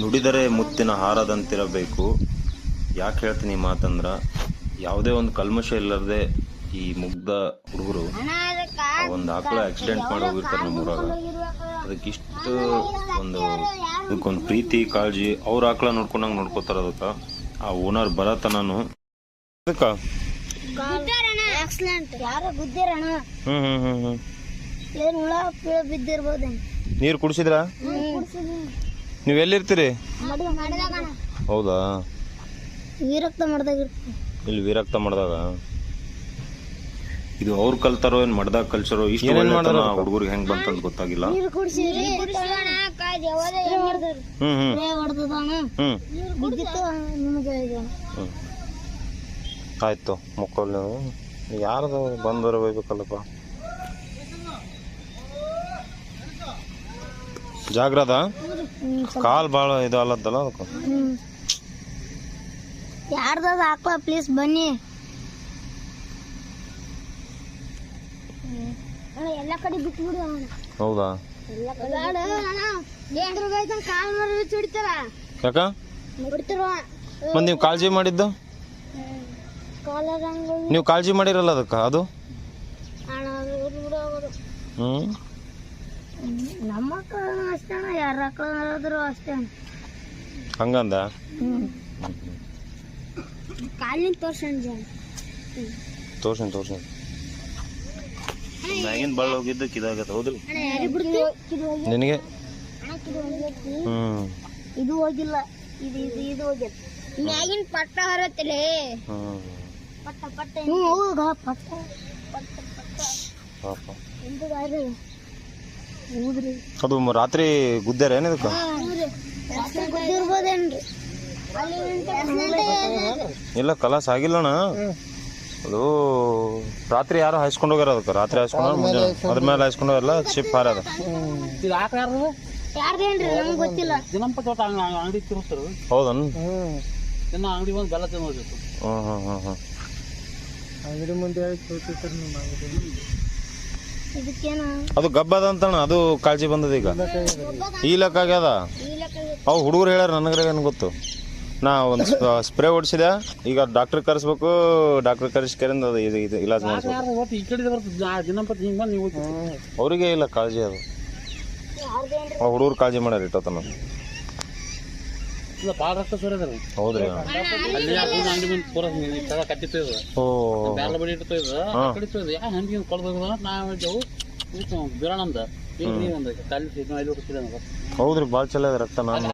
ನುಡಿದರೆ ಮುತ್ತಿನ ಹಾರದಂತಿರಬೇಕು. ಯಾಕೆ ಹೇಳ್ತೀನಿ ಈ ಮಾತಂದ್ರ ಯಾವುದೇ ಒಂದು ಕಲ್ಮಶ ಇಲ್ಲದೆ ಈ ಮುಗ್ಧ ಹುಡುಗರು ಒಂದು ಆಕಳ ಆಕ್ಸಿಡೆಂಟ್ ಮಾಡಿ ಹೋಗಿರ್ತಾರೆ ನಮ್ಮ ಊರಾಗ ಅದಕ್ಕೆ ಇಷ್ಟು ಒಂದು ಅದಕ್ಕೊಂದು ಪ್ರೀತಿ ಕಾಳಜಿ ಅವ್ರ ಆಕಳ ನೋಡ್ಕೊಂಡಂಗೆ ನೋಡ್ಕೋತಾರ ಅದಕ್ಕೆ ಆ ಓನರ್ ಬರತನೂ ಅದಕ್ಕೆ? ನೀರು ಕುಡಿಸಿದ್ರಾ? ನೀವು ಎಲ್ಲಿರ್ತೀರಿ? ಹೌದಾ? ವಿರಕ್ತ ಮಾಡ್ದಾಗ ಇಲ್ಲಿ ವೀರಕ್ತ ಮಾಡಿದಾಗ ಇದು ಅವ್ರು ಕಲ್ತಾರೋ ಏನ್ ಮಡ್ದಾಗ ಕಲ್ಸರೋ ಇಷ್ಟು ಹುಡುಗರಿಗೆ ಹೆಂಗ್ ಬಂತಂತ ಗೊತ್ತಾಗಿಲ್ಲ. ಆಯ್ತು ಮಕ್ಕಳು ಯಾರದ ಯಾರ್ದು ಬಂದವರು ಹೋಗ್ಬೇಕಲ್ಲಪ್ಪ ಜಾಗ್ರದ ಕಾಲ್ ಭಾಳ ಇದು ಅಲ್ಲದಲ್ಲ ಅದಕ್ಕೆ. ಯಾರದಾದ ಹಾಕ್ಲ ಪ್ಲೀಸ್ ಬನ್ನಿ. ಎಲ್ಲ ಕಡೆ ಬಿಟ್ಬಿಡು ಹೌದಾ? ಮರ ಬಿಡ್ತಾರ ಯಾಕ? ಮತ್ತೆ ನೀವು ಕಾಳಜಿ ಮಾಡಿದ್ದು? ನೀವು ಕಾಳಜಿ ಮಾಡಿರಲ್ಲ ಅದಕ್ಕೆ ಅದು? ಹ್ಮ್. ನಮ್ಮ ಮಕ್ಕಳು ಅಷ್ಟೇ ಯಾರ ಮಕ್ಕಳು ಅಷ್ಟೇ ಹಂಗಂದ? ಕಾಲಿನ ತೋರ್ಸಂಜ ತೋರ್ಸಿನಿ ತೋರ್ಸಣ ಮ್ಯಾಗಿನ ಬಳ್ಳ ಹೋಗಿದ್ದಕ್ಕೆ ಇದಾಗತ್ತೆ ಹೌದಿಲ್ಲ ನಿನಗೆ? ಇದು ಹೋಗಿಲ್ಲ. ಇದು ಇದು ಇದು ಹೋಗ್ಯದ ಮ್ಯಾಗಿನ ಪಟ್ಟ ಹೊರತ್ತಲೆ ಪಟ್ಟ ಪಟ್ಟ ಪಟ್ಟ ಪಟ್ಟ ಪಟ್ಟ ಹೌದ್ರಿ ಅದು ರಾತ್ರಿ ಗುದ್ದಾರ ಏನ್ ಇದಕ್ಕೆ? ಗೊತ್ತಿರ್ಬೋದೇನ್ರಿ ಇಲ್ಲ ಕಲಾಸ್ ಆಗಿಲ್ಲಣ್ಣ. ಅದು ರಾತ್ರಿ ಯಾರು ಹಾಯ್ಸ್ಕೊಂಡು ಹೋಗ್ಯಾರ ಅದಕ್ಕೆ. ರಾತ್ರಿ ಹಾಯಿಸ್ಕೊಂಡು ಮುಂಜಾನೆ. ಅದ್ರ ಮೇಲೆ ಹಾಯಿಸ್ಕೊಂಡು ಎಲ್ಲ ಚಿಪ್ ತಿರುಸ್ತಾರೆ ಹೌದನ್? ಅಂಗಡಿ ಬಂದು ಬೆಲ್ಲ ಹ್ಮ್ ಹ್ಮ್ ಹ್ಮ್ ಅಂಗಡಿ ಮುಂದೆ ಅದು ಗಬ್ಬದ ಅಂತಣ್ಣ ಅದು ಕಾಳಜಿ ಬಂದದ ಈಗ. ಈ ಲೆಕ್ಕ ಆಗ್ಯದ? ಅವು ಹುಡುಗರು ಹೇಳ್ಯಾರ ನನಗ್ರೆ ಏನು ಗೊತ್ತು? ನಾ ಒಂದು ಸ್ಪ್ರೇ ಹೊಡಿಸಿದೆ ಈಗ ಡಾಕ್ಟರ್ ಕರೆಸ್ಬೇಕು ಡಾಕ್ಟರ್ ಕರೆಸ್ಕರಿಂದ ಅದು ಇದು ಇದು ಇಲಾಜ್ ಮಾಡಿಸ್ಬೇಕು. ಅವರಿಗೆ ಇಲ್ಲ ಕಾಳಜಿ ಅದು. ಆ ಹುಡುಗರು ಕಾಳಜಿ ಮಾಡ್ಯಾರ ಇಟ್ಟತನ. ಇಲ್ಲ ಭಾಳ ರಕ್ತ ಸುರಿದಾರೆ ಹೌದ್ರಿ. ಅಲ್ಲಿ ಯಾಕೆ ಅಂಗಡಿ ಮುಂದೆ ಪೂರ ತಗ ಕಟ್ಟಿತ್ತು ಓ. ಬ್ಯಾಲ ಬಡಿ ಇಟ್ಟು ಇದು ಆ ಕಡೆ ತೊಯ್ದು ಯಾ ಹಂದಿ ಕೊಡ್ಬೇಕು ಈಗ ನೀವು ಒಂದು ಕಾಲಿ ಇದು ಅಲ್ಲಿ ಹುಡುಕಿದ ಹೌದ್ರಿ ಭಾಳ ಚಲೋ ಅದ ರಕ್ತ ನಾನು